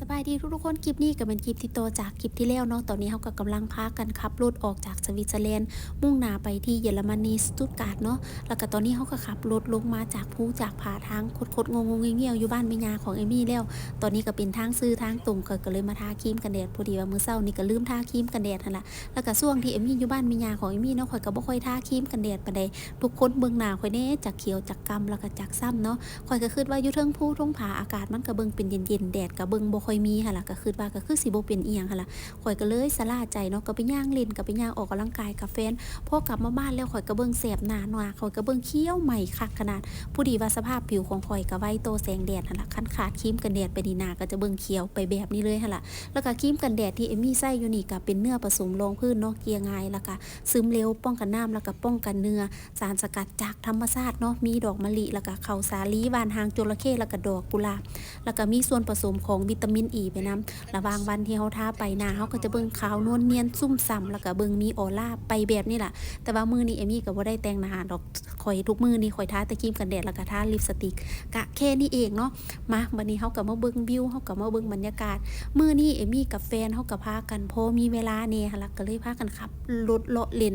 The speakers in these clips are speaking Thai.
สบายดีทุกๆคนคลิปนี้ก็เป็นคลิปที่โตจากคลิปที่แล้วเนาะตอนนี้เขาก็กำลังพากันขับรถออกจากสวิตเซอร์แลนด์มุ่งหน้าไปที่เยอรมนีสตุตการ์ดเนาะแล้วก็ตอนนี้เขาก็ขับรถลงมาจากภูจากผาทางคดๆงงๆเงี้ยวอยู่บ้านแม่ยาของเอมี่แล้ว ตอนนี้ก็เป็นทางซื้อทางตรงก็เลยมาทาครีมกันแดดพอดีว่ามื้อเช้านี่ก็ลืมทาครีมกันแดดนั่นแหละแล้วก็ช่วงที่เอมี่อยู่บ้านแม่ยาของเอมี่เนาะข่อยก็บ่ค่อยทาครีมกันแดดปานใดทุกคนเบิ่งหน้าข่อยแน่จากเขียวจากกำแล้วก็จากซ้ำเนาะข่อยก็คิดว่าอยู่เทิงภูทุ่งผาอากาศมันก็เบิ่งเป็นเย็นๆแดดก็เบิ่งบ่ค่อยมีหั่นล่ะก็คิดว่าก็คือสิบ่เป็นอีหยังหั่นล่ะข่อยก็เลยสลาใจเนาะก็ไปย่างเล่นก็ไปย่างออกกำลังกายกับแฟนพอกลับมาบ้านแล้วข่อยก็เบิ่งแสบหน้าหนวข่อยก็เบิ่งเขี้ยวใหม่คักขนาดผู้ดีว่าสภาพผิวของข่อยก็ไว้โตแสงแดดหั่นล่ะคันขาดครีมกันแดดไปนี่หนาก็จะเบิ่งเขียวไปแบบนี้เลยหั่นล่ะแล้วก็ครีมกันแดดที่เอมี่ใส่อยู่นี่ก็เป็นเนื้อผสมรองพื้นเนาะเกี่ยง่ายแล้วก็ซึมเร็วป้องกันน้ำแล้วก็ป้องกันเนื้อสารสกัดจากธรรมชาติเนาะมีดอกมะลิแล้วก็เขาสาลีหวานหางจระเข้แล้วก็ดอกกุหลาบแล้วก็มีส่วนผสมของวิตามินมินอีไปนํระหว่างวันที่เฮาท้าไปนาเฮาก็จะเบิ่งขาวนวลเนียนซุ่มซ้ำแล้วก็เบิ่งมีออร่าไปแบบนี้ล่ะ แต่ว่ามือนี้เอมี่ก็บ่ได้แต่งหน้าดอกข่อยทุกมือนี้ข่อยท้าแต่ครีมกันแดดแล้วก็ท้าลิปสติกกะแค่นี้เองเนาะมาบัดนี้เฮาก็มาเบิ่งวิวเฮาก็มาเบิ่งบรรยากาศมือนี้เอมี่กับแฟนเฮาก็พากันพอมีเวลาแหน่หั่นล่ะก็เลยพากันขับรถเลาะเล่น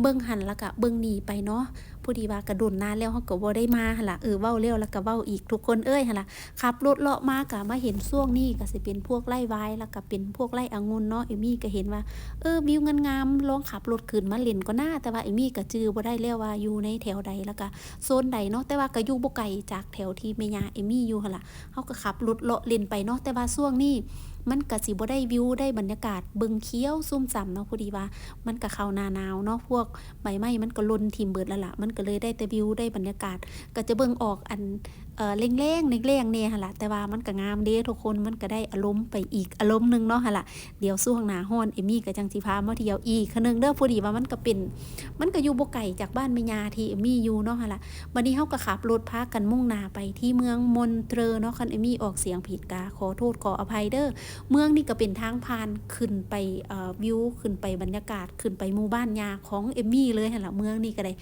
เบิ่งหันแล้วก็เบิ่งหนีไปเนาะ ผู้ดีว่ากระโดนนานแล้วเขาก็บ่ได้มาหั่นล่ะเออเว้าเร็วแล้วก็เว้าอีกทุกคนเอ้ยหั่นล่ะขับรถเลาะมาก็มาเห็นช่วงนี้ก็สิเป็นพวกไร่ไว้แล้วก็เป็นพวกไร่องุ่นเนาะเอมี่ก็เห็นว่าเออวิวงามๆลองขับรถขึ้นมาเล่นก็น่าแต่ว่าเอมี่ก็จื้อบ่ได้แล้วว่าอยู่ในแถวใดแล้วก็โซนใดเนาะแต่ว่าก็อยู่บ่ไกลจากแถวที่แม่ย่าเอมี่อยู่หั่นล่ะเฮาก็ขับรถเลาะเล่นไปเนาะแต่ว่าช่วงนี้มันก็สิบ่ได้วิวได้บรรยากาศเบิงเคี้ยวซุ่มจำเนาะพอดีว่า มันก็เข้าหน้าหนาวเนาะพวกใบไม้มันก็ลนทิ่มเบิดแล้วล่ะมันก็เลยได้แต่วิวได้บรรยากาศ ก็จะเบิ่งออกอัน เอ่อเร่งๆเร่งๆเนี่ยหั่นล่ะแต่ว่ามันก็งามเด้ทุกคนมันก็ได้อารมณ์ไปอีกอารมณ์หนึงเนาะหั่นล่ะเดี๋ยวช่วงหน้าร้อนเอมี่ก็จังสิพามาเที่ยวอีกคือหนึงเด้อพอดีว่ามันก็เป็น มันก็อยู่บ่ไกลจากบ้านแม่ยาที่เอมี่อยู่เนาะหั่นล่ะวันนี้เฮาก็ขับรถพากันมุ่งหน้าไปที่เมืองมอนเตรเนาะคันเอมี่ออกเสียงผิดกาขอโทษขออภัยเด้อเมืองนี่ก็เป็นทางผ่านขึ้นไปเอ่อวิวขึ้นไปบรรยากาศขึ้นไปหมู่บ้านยาของเอมี่เลยหั่นล่ะเมืองนี่ก็ได้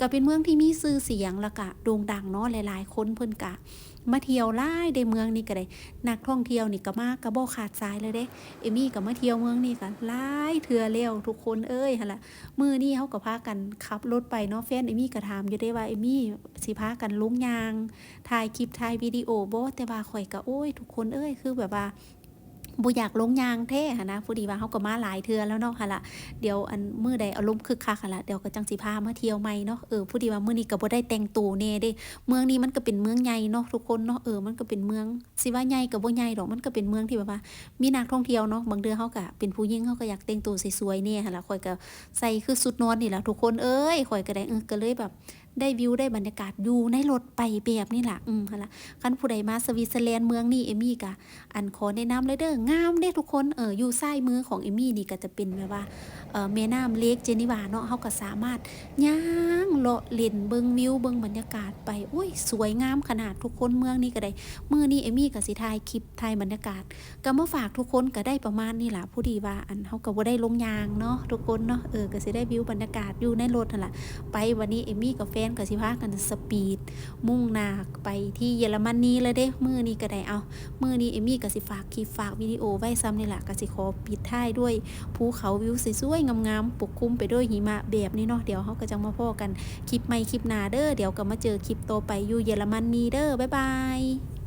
ก็เป็นเมืองที่มีชื่อเสียงแล้วก็โด่งดังเนาะหลาย ๆ คนเพิ่นกะมาเที่ยวไล่ในเมืองนี่ก็ได้นักท่องเที่ยวนี่ก็มากกระโบขาดสายเลยเด้ เอมี่ก็มาเที่ยวเมืองนี่ก็ไล่เถื่อเล้วทุกคนเอ้ยหะล่ะมือนี้เขาก็พากันขับรถไปเนาะแฟนเอมี่ก็ถามอยู่ได้ว่าเอมี่สิพากันลุ้งยางถ่ายคลิปถ่ายวิดีโอโบแต่ว่าข่อยก็โอ้ย ทุกคนเอ้ยคือแบบว่า บ่อยากลงยางแท้หันะผู้ดีว่าเขาก็มาหลายเทือแล้วเนาะหั่นล่ะเดี๋ยวอันมือใดอารมณ์คึกคักหั่นล่ะเดี๋ยวก็จังสิพามาเที่ยวใหม่เนาะเออผู้ดีว่ามือนี้ก็บ่ได้แต่งตัวแน่เด้ เมืองนี้มันก็เป็นเมืองใหญ่เนาะทุกคนเนาะเออมันก็เป็นเมืองสิว่าใหญ่ก็บ่ใหญ่ดอกมันก็เป็นเมืองที่แบบว่า มีนักท่องเที่ยวเนาะบางเดือเขาก็เป็นผู้หญิงเขาก็อยากแต่งตัวสวยๆเนี่ยหั่นล่ะข่อยก็ใส่คือสุดนอนนี่แหละทุกคนเอ้ยข่อยก็ได้เออก็เลยแบบ ได้วิวได้บรรยากาศอยู่ในรถไปแบบนี่แหละอืมหั่นละคันผู้ใดมาสวิตเซอร์แลนด์เมืองนี้เอมี่ก็อันขอแนะนำเลยเด้องามเด้ทุกคนเอออยู่ซ้มือของเอมี่นี่ก็จะเป็นแบบว่าเออแม่น้ำเล็กเจนิวาเนาะเฮาก็สามารถย่างเลาะเล่นเบิงวิวเบิงบรรยากาศไปอุ้ยสวยงามขนาดทุกคนเมืองนี้ก็ได้เมื้อนี้เอมี่ก็สิถ่ายคลิปถ่ายบรรยากาศก็มาฝากทุกคนก็ได้ประมาณนี้ล่ะผู้ดีว่าอันเฮาก็บ่ได้ลงยางเนาะทุกคนเนาะเออก็สิได้วิวบรรยากาศอยู่ในรถนั่นแหละไปวันนี้เอมี่กับแฟนก็สิพากันสปีด มุ่งหน้าไปที่เยอรมนีเลยเด้มือนี้ก็ได้เอามือนี้เอมี่ก็สิฝากคลิปฝากวิดีโอไว้ซ้ำนี่แหละก็สิขอปิดท้ายด้วยภูเขาวิวสวยๆงามๆปกคลุมไปด้วยหิมะแบบนี้เนาะเดี๋ยวเขาก็จะมาพ่อกันคลิปใหม่คลิปหน้าเด้อเดี๋ยวก็มาเจอคลิปโตอไปอยู่เยอรมนีเด้อบ๊ายบาย